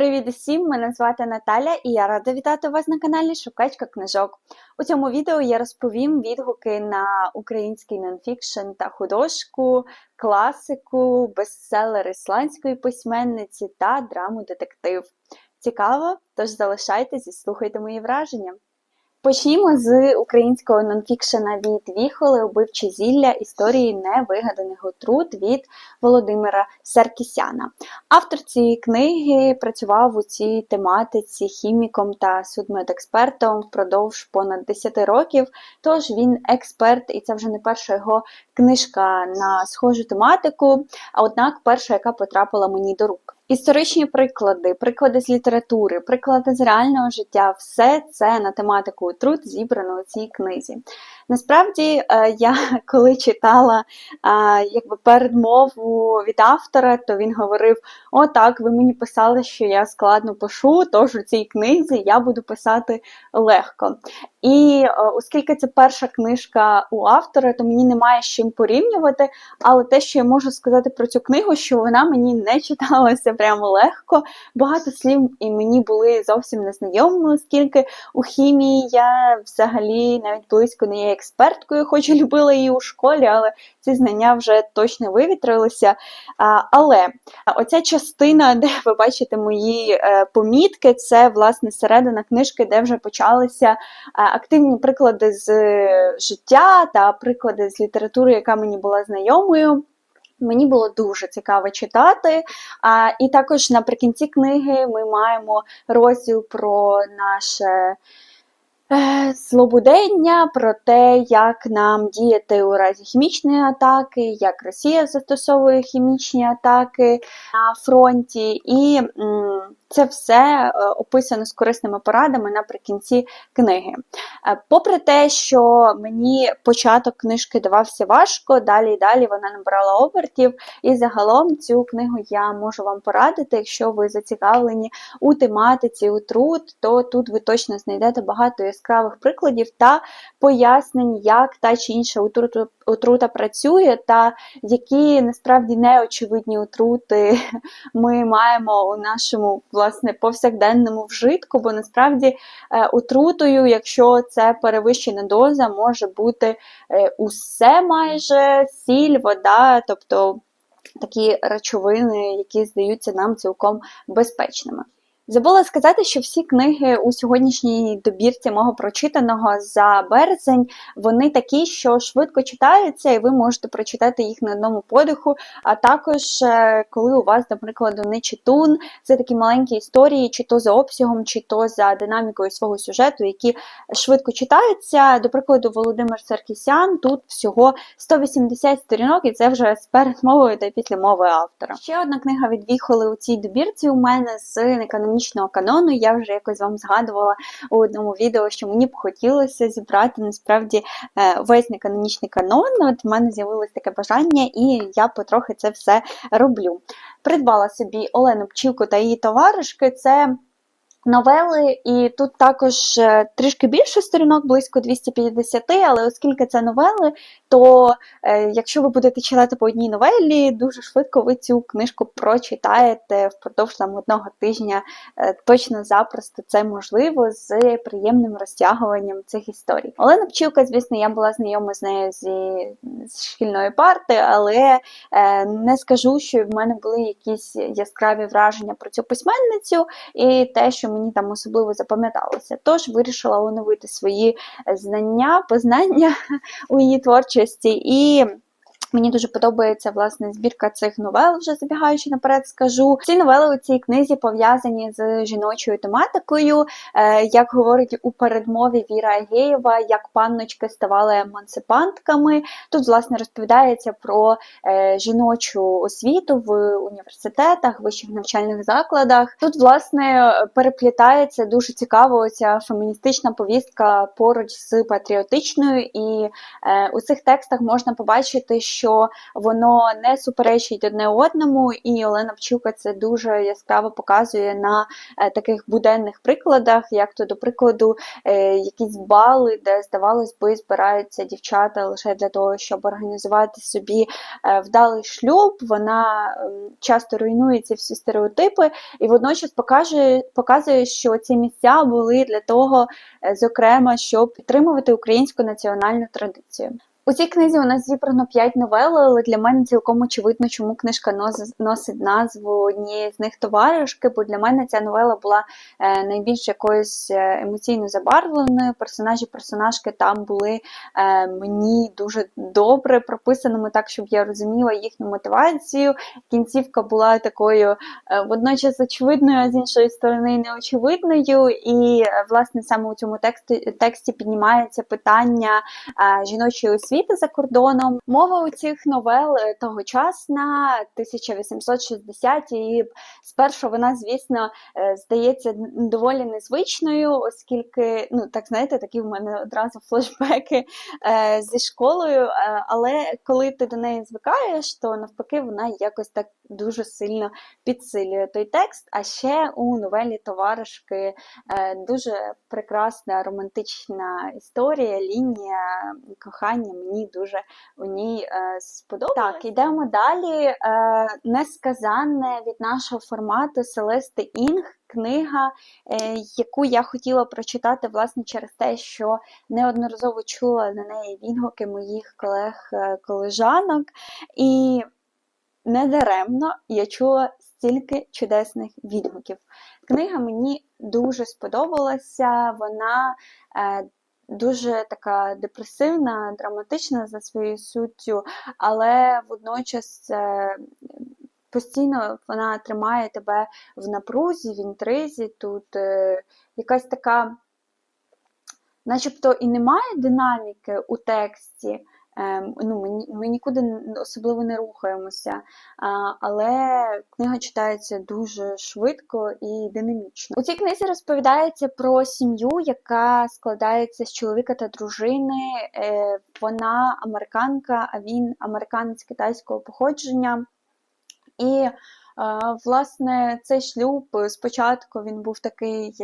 Привіт усім! Мене звати Наталя і я рада вітати вас на каналі Шукачка книжок. У цьому відео я розповім відгуки на український нонфікшн та художку, класику, бестселер ісландської письменниці та драму детектив. Цікаво? Тож залишайтесь і слухайте мої враження. Почнімо з українського нонфікшена від Віхоли Убивчі зілля історії невигаданих отрут від Володимира Саркісяна. Автор цієї книги працював у цій тематиці хіміком та судмедекспертом впродовж понад 10 років. Тож він експерт, і це вже не перша його книжка на схожу тематику, а однак перша, яка потрапила мені до рук. Історичні приклади, приклади з літератури, приклади з реального життя все це на тематику труд зібрано у цій книзі. Насправді, е, я коли читала якби передмову від автора, то він говорив: О, так, ви мені писали, що я складно пишу, тож у цій книзі я буду писати легко. І е, оскільки це перша книжка у автора, то мені немає з чим порівнювати. Але те, що я можу сказати про цю книгу, що вона мені не читалася прямо легко. Багато слів і мені були зовсім незнайомі, оскільки у хімії я взагалі навіть близько не є експерткою, хоч і любила її у школі, але ці знання вже точно вивітрилися. Але оця частина, де ви бачите мої е, помітки, це власне середина книжки, де вже почалися активні приклади з життя та приклади з літератури, яка мені була знайомою. Мені було дуже цікаво читати. А, І також наприкінці книги ми маємо розділ про наше е, злобудення, про те, як нам діяти у разі хімічної атаки, як Росія застосовує хімічні атаки на фронті. І м, це все е, описано з корисними порадами наприкінці книги. Е, попри те, що мені початок книжки давався важко, далі і далі вона набирала обертів, і загалом цю книгу я можу вам порадити. Якщо ви зацікавлені у тематиці, у труд, то тут ви точно знайдете багато яскравих прикладів та пояснень, як та чи інша отрута, отрута працює, та які насправді неочевидні отрути ми маємо у нашому власне повсякденному вжитку, бо насправді е, отрутою, якщо це перевищена доза, може бути е, усе майже сіль, вода, тобто такі речовини, які здаються нам цілком безпечними. Забула сказати, що всі книги у сьогоднішній добірці мого прочитаного за березень вони такі, що швидко читаються, і ви можете прочитати їх на одному подиху. А також, е, коли у вас, наприклад, не читун, це такі маленькі історії, чи то за обсягом, чи то за динамікою свого сюжету, які швидко читаються. До прикладу, Володимир Саркісян тут всього 180 сторінок, і це вже з передмовою та післямовою автора. Ще одна книга від Віхоли у цій добірці у мене з неканонічною канонічного канону. Я вже якось вам згадувала у одному відео, що мені б хотілося зібрати насправді е, весь неканонічний канон. От в мене з'явилось таке бажання, і я потрохи це все роблю. Придбала собі Олену Пчілку та її товаришки. Це Новели, і тут також е, трішки більше сторінок, близько 250, але оскільки це новели, то е, якщо ви будете читати по одній новелі, дуже швидко ви цю книжку прочитаєте впродовж там, одного тижня. Е, точно запросто це можливо з приємним розтягуванням цих історій. Олена Пчілка, звісно, я була знайома з нею зі з шкільної парти, але е, не скажу, що в мене були якісь яскраві враження про цю письменницю і те, що мені там особливо запам'яталося. Тож вирішила оновити свої знання, познання у її творчості. і Мені дуже подобається власне збірка цих новел, вже забігаючи наперед, скажу. Ці новели у цій книзі пов'язані з жіночою тематикою. Е, як говорить у передмові Віра Егеєва, як панночки ставали емансипантками. Тут, власне, розповідається про е, жіночу освіту в університетах, вищих навчальних закладах. Тут, власне, переплітається дуже цікаво ця феміністична повістка поруч з патріотичною, і е, у цих текстах можна побачити, що що воно не суперечить одне одному, і Олена Пчука це дуже яскраво показує на е, таких буденних прикладах, як то, до прикладу, е, якісь бали, де, здавалось би, збираються дівчата лише для того, щоб організувати собі е, вдалий шлюб. Вона часто руйнує ці всі стереотипи і водночас показує, показує, що ці місця були для того, зокрема, щоб підтримувати українську національну традицію. У цій книзі у нас зібрано 5 новел, але для мене цілком очевидно, чому книжка носить назву однієї з них товаришки, бо для мене ця новела була е, найбільш якоюсь е, емоційно забарвленою. Персонажі, персонажки там були е, мені дуже добре прописаними, так щоб я розуміла їхню мотивацію. Кінцівка була такою водночас очевидною, а з іншої сторони неочевидною. І, власне, саме у цьому тексті, тексті піднімається питання жіночої освіти за кордоном. Мова у цих новел е, тогочасна, 1860 і спершу вона, звісно, е, здається доволі незвичною, оскільки, ну так знаєте, такі в мене одразу флешбеки е, зі школою. Але коли ти до неї звикаєш, то навпаки вона якось так дуже сильно підсилює той текст. А ще у новелі товаришки дуже прекрасна романтична історія, лінія кохання мені дуже у ній е, сподобалось. Так, йдемо далі. Е, Несказанне від нашого формату Селести Інг. Книга, е, яку я хотіла прочитати, власне, через те, що неодноразово чула на неї відгуки моїх колег-колежанок. І недаремно я чула стільки чудесних відгуків. Книга мені дуже сподобалася, вона дуже така депресивна, драматична за своєю суттю, але водночас е, постійно вона тримає тебе в напрузі, в інтризі. Тут е, якась така, начебто і немає динаміки у тексті. Ем, ну, Ми ми нікуди особливо не рухаємося, але книга читається дуже швидко і динамічно. У цій книзі розповідається про сім'ю, яка складається з чоловіка та дружини. Е, вона американка, а він американець китайського походження. І, власне, цей шлюб спочатку він був такий.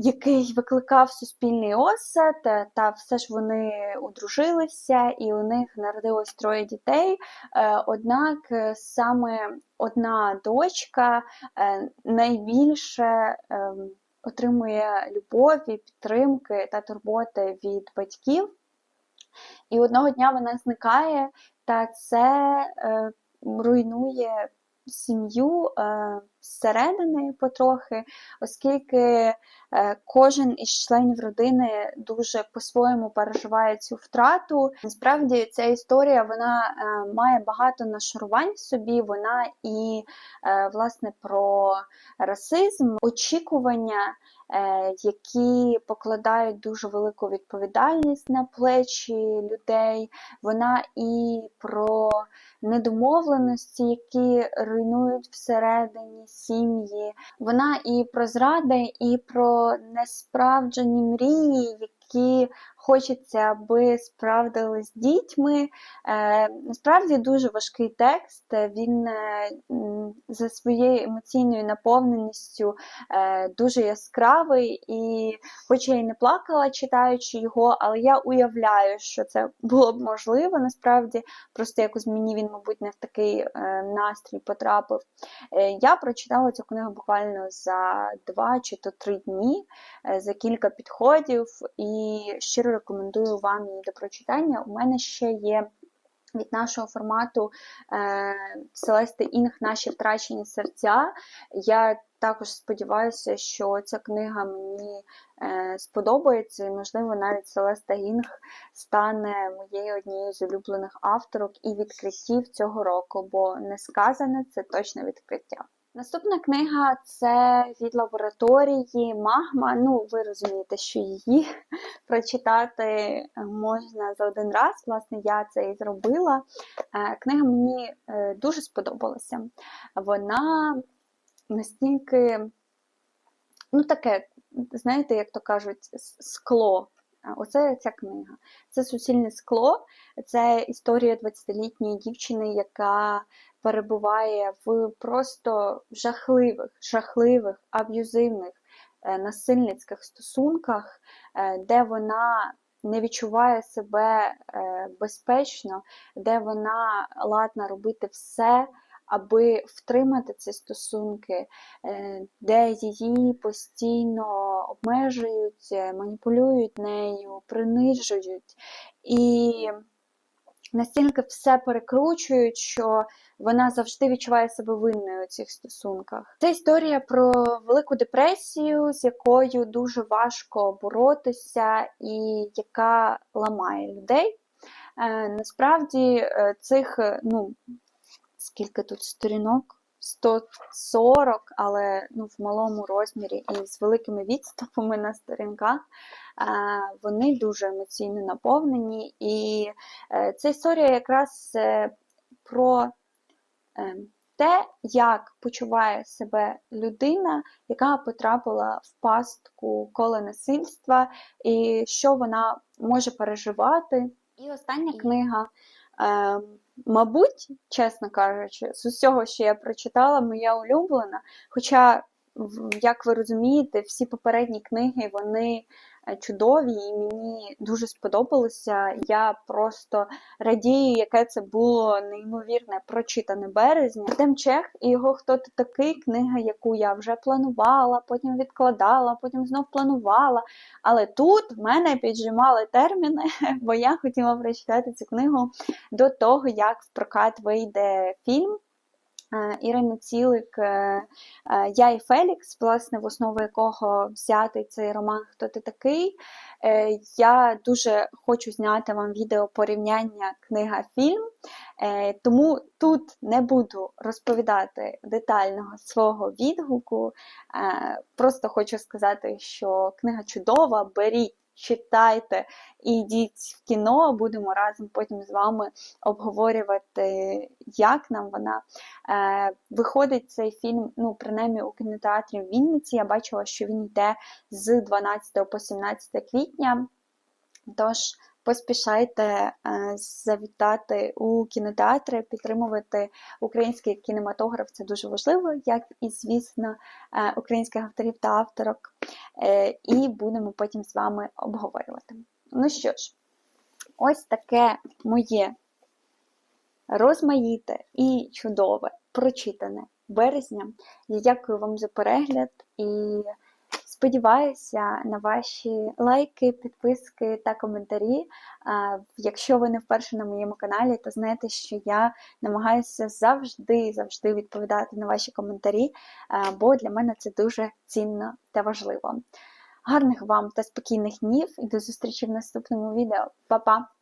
Який викликав суспільний осад, та все ж вони одружилися, і у них народилось троє дітей. Е, однак е, саме одна дочка е, найбільше ем, отримує любові, підтримки та турботи від батьків. І одного дня вона зникає, та це руйнує сім'ю зсередини потрохи, оскільки е, кожен із членів родини дуже по-своєму переживає цю втрату. Насправді ця історія вона е, має багато нашарувань в собі, вона і е, власне про расизм, очікування. Які покладають дуже велику відповідальність на плечі людей, вона і про недомовленості, які руйнують всередині сім'ї. Вона і про зради, і про несправджені мрії, які хочеться, аби справдили з дітьми. Е, Насправді дуже важкий текст. Він е, за своєю емоційною наповненістю е, дуже яскравий, і хоч я й не плакала, читаючи його, але я уявляю, що це було б можливо насправді, просто якось мені він, мабуть, не в такий настрій потрапив. Я прочитала цю книгу буквально за два чи то три дні, за кілька підходів, і щиро рекомендую вам її до прочитання. У мене ще є. Від нашого формату е, Селести Інг Наші втрачені серця. Я також сподіваюся, що ця книга мені е, сподобається, і, можливо, навіть Селеста Інг стане моєю однією з улюблених авторок і відкриттів цього року, бо не сказане це точно відкриття. Наступна книга це від лабораторії Магма. Ну, ви розумієте, що її прочитати можна за один раз. Власне, я це і зробила. Е, книга мені е, дуже сподобалася. Вона настільки, ну, таке, знаєте, як то кажуть, скло. Оце ця книга. Це суцільне скло, це історія 20-літньої дівчини, яка перебуває в просто жахливих, жахливих, аб'юзивних, е, насильницьких стосунках, е, де вона не відчуває себе е, безпечно, де вона ладна робити все, аби втримати ці стосунки, е, де її постійно обмежують, е, маніпулюють нею, принижують. І настільки все перекручують, що вона завжди відчуває себе винною у цих стосунках. Це історія про велику депресію, з якою дуже важко боротися, і яка ламає людей. Е, Насправді цих, ну, скільки тут сторінок? 140, але ну, в малому розмірі і з великими відступами на сторінках. Вони дуже емоційно наповнені. І е, ця історія якраз е, про е, те, як почуває себе людина, яка потрапила в пастку коло насильства, і що вона може переживати. І остання книга. Е, Мабуть, чесно кажучи, з усього, що я прочитала, моя улюблена. Хоча, як ви розумієте, всі попередні книги вони чудові і мені дуже сподобалося. Я просто радію, яке це було неймовірне прочитане березня. Артем Чех і його хто ти такий книга, яку я вже планувала, потім відкладала, потім знов планувала. Але тут в мене піджимали терміни, бо я хотіла прочитати цю книгу до того, як в прокат вийде фільм. Е, Ірини Цілик, е, е, Я і Фелікс, власне, в основу якого взятий цей роман Хто ти такий. Я дуже хочу зняти вам відео порівняння книга-фільм, тому тут не буду розповідати детального свого відгуку. Просто хочу сказати, що книга чудова, беріть. Читайте і йдіть в кіно, будемо разом потім з вами обговорювати, як нам вона. Е, Виходить цей фільм, ну, принаймні у кінотеатрі в Вінниці. Я бачила, що він йде з 12 по 17 квітня. Тож поспішайте е, завітати у кінотеатри, підтримувати український кінематограф. Це дуже важливо, як і, звісно, е, українських авторів та авторок. Е, І будемо потім з вами обговорювати. Ну що ж, ось таке моє розмаїте і чудове, прочитане березня. Я дякую вам за перегляд і сподіваюся на ваші лайки, підписки та коментарі. Якщо ви не вперше на моєму каналі, то знаєте, що я намагаюся завжди завжди відповідати на ваші коментарі, бо для мене це дуже цінно та важливо. Гарних вам та спокійних днів і до зустрічі в наступному відео. Па-па!